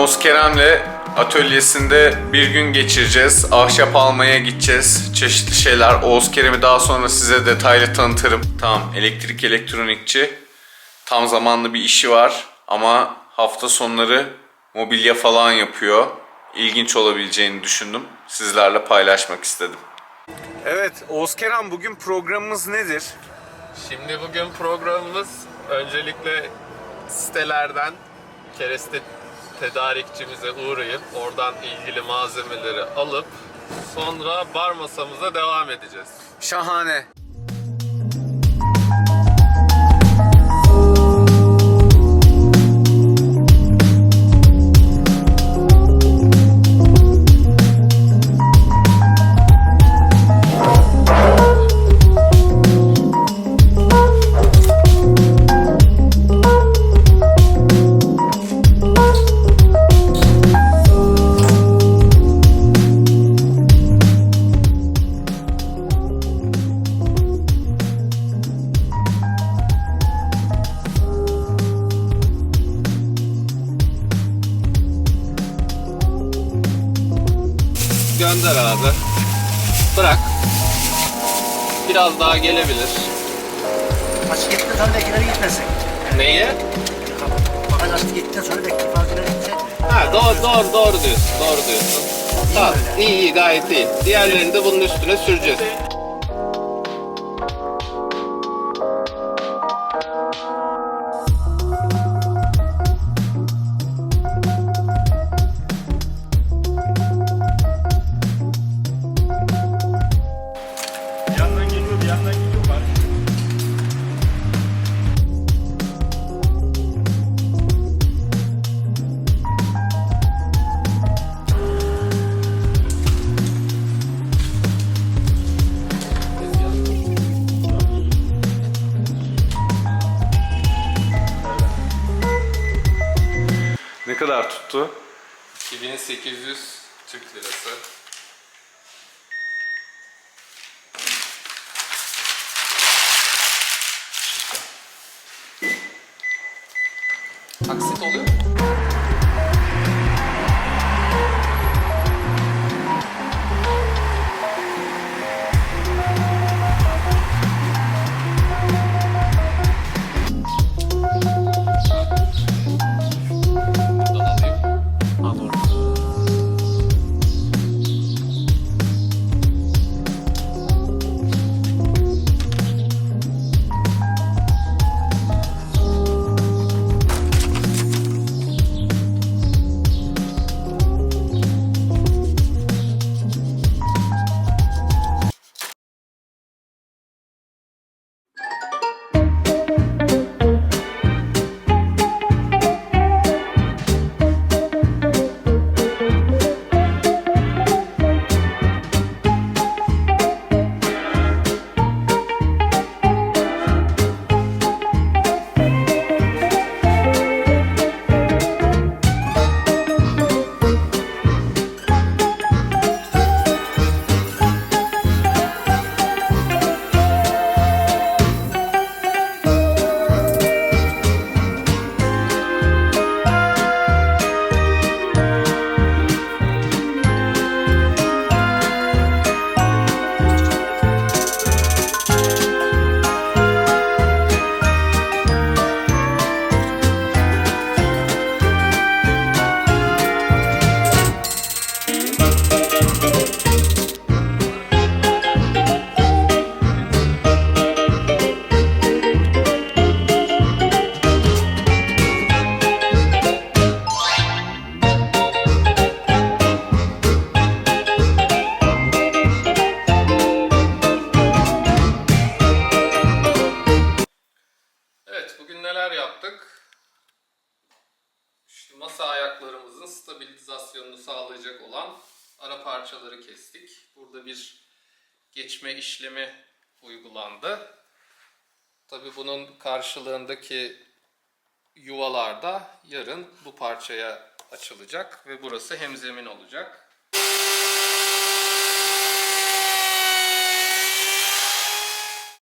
Oğuz Kerem'le atölyesinde bir gün geçireceğiz. Ahşap almaya gideceğiz. Çeşitli şeyler. Oğuz Kerem'i daha sonra size detaylı tanıtırım. Tamam elektrik elektronikçi. Tam zamanlı bir işi var ama hafta sonları mobilya falan yapıyor. İlginç olabileceğini düşündüm. Sizlerle paylaşmak istedim. Evet Oğuz Kerem bugün programımız nedir? Şimdi bugün programımız öncelikle sitelerden kereste tedarikçimize uğrayıp oradan ilgili malzemeleri alıp sonra bar masamıza devam edeceğiz. Şahane. Gönder abi. Bırak. Biraz daha gelebilir. Açık gittikten sonra bekileri gitmesin. Neyi? Fakat açık gittikten sonra bekli fazileri gitse. Ha doğru doğru doğru diyorsun. Doğru diyorsun. Tamam. İyi iyi gayet iyi. Diğerlerini de bunun üstüne süreceğiz. Ne kadar tuttu? 2800 Türk lirası. Bugün neler yaptık? Şu masa ayaklarımızın stabilizasyonunu sağlayacak olan ara parçaları kestik. Burada bir geçme işlemi uygulandı. Tabii bunun karşılığındaki yuvalarda yarın bu parçaya açılacak ve burası hemzemin olacak.